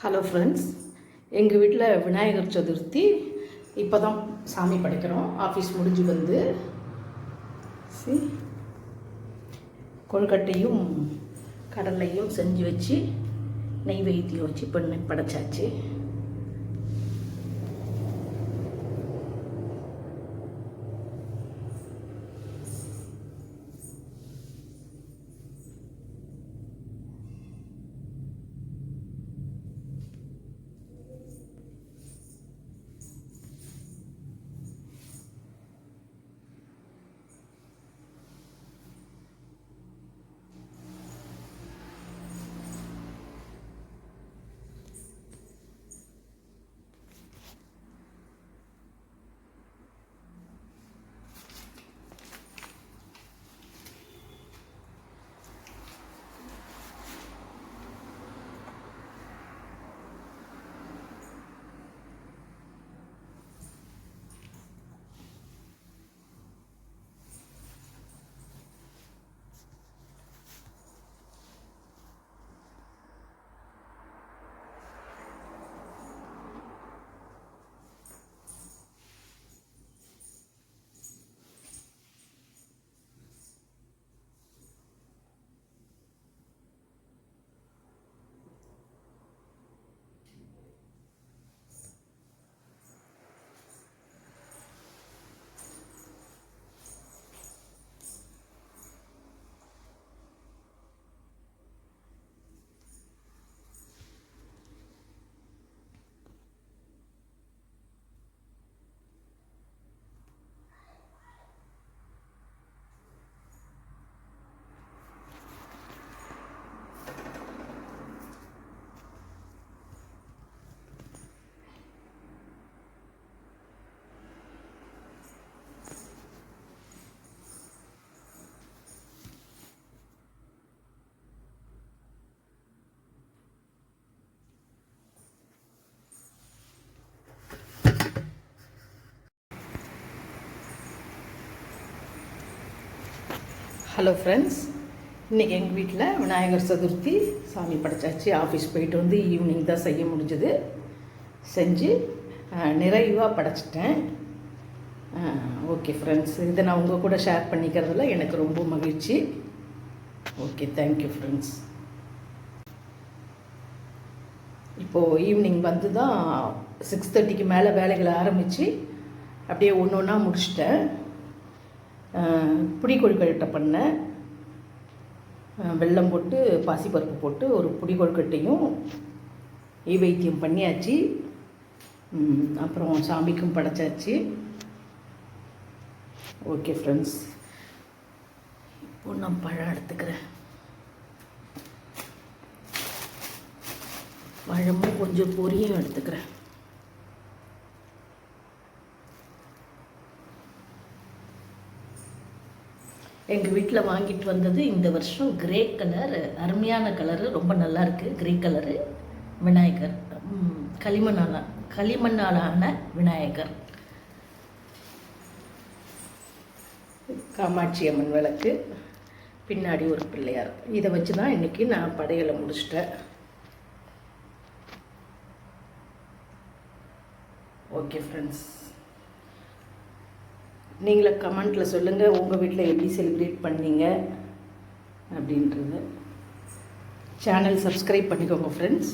Hello friends எங்கள் வீட்டில் விநாயகர் சதுர்த்தி. இப்போ தான் சாமி படைக்கிறோம். ஆஃபீஸ் முடிஞ்சு வந்து சி கொழுக்கட்டையும் கடலையும் செஞ்சு வச்சு நெய்வேத்தியம் வச்சு பண்ணி படைச்சாச்சு. ஹலோ ஃப்ரெண்ட்ஸ் இன்றைக்கி எங்கள் வீட்டில் விநாயகர் சதுர்த்தி. சாமி படைச்சாச்சு. ஆஃபீஸ் போயிட்டு வந்து ஈவினிங் தான் செய்ய முடிஞ்சது. செஞ்சு நிறைவாக படைச்சிட்டேன். ஓகே ஃப்ரெண்ட்ஸ் இதை நான் உங்கள் கூட ஷேர் பண்ணிக்கிறதுல எனக்கு ரொம்ப மகிழ்ச்சி. ஓகே தேங்க்யூ ஃப்ரெண்ட்ஸ் இப்போது ஈவினிங் வந்து தான் சிக்ஸ் தேர்ட்டிக்கு மேலே வேலைகளை ஆரம்பித்து அப்படியே ஒன்று ஒன்றா முடிச்சிட்டேன். புடி கொழுக்கட்டை பண்ணேன் வெள்ளம் வெல்லம் போட்டு பாசிப்பருப்பு போட்டு ஒரு புடி கொழுக்கட்டையும் வைத்தியம் பண்ணியாச்சு. அப்புறம் சாமிக்கும் படைச்சாச்சு. ஓகே ஃப்ரெண்ட்ஸ் இப்போ நான் பழம் எடுத்துக்கிறேன். பழமும் கொஞ்சம் பொரியும் எடுத்துக்கிறேன். எங்கள் வீட்டில் வாங்கிட்டு வந்தது இந்த வருஷம் கிரே கலர் அருமையான கலரு ரொம்ப நல்லா இருக்குது கிரே கலரு விநாயகர். ம், களிமண்ணாலான விநாயகர். காமாட்சி அம்மன் விளக்கு. பின்னாடி ஒரு பிள்ளையார். இதை வச்சு தான் இன்றைக்கி நான் படையலை முடிச்சிட்டேன். ஓகே ஃப்ரெண்ட்ஸ் நீங்களே கமெண்ட்டில் சொல்லுங்கள் உங்கள் வீட்டில் எப்படி செலிப்ரேட் பண்ணீங்க அப்படின்றது. சேனல் சப்ஸ்கிரைப் பண்ணிக்கோங்க ஃப்ரெண்ட்ஸ்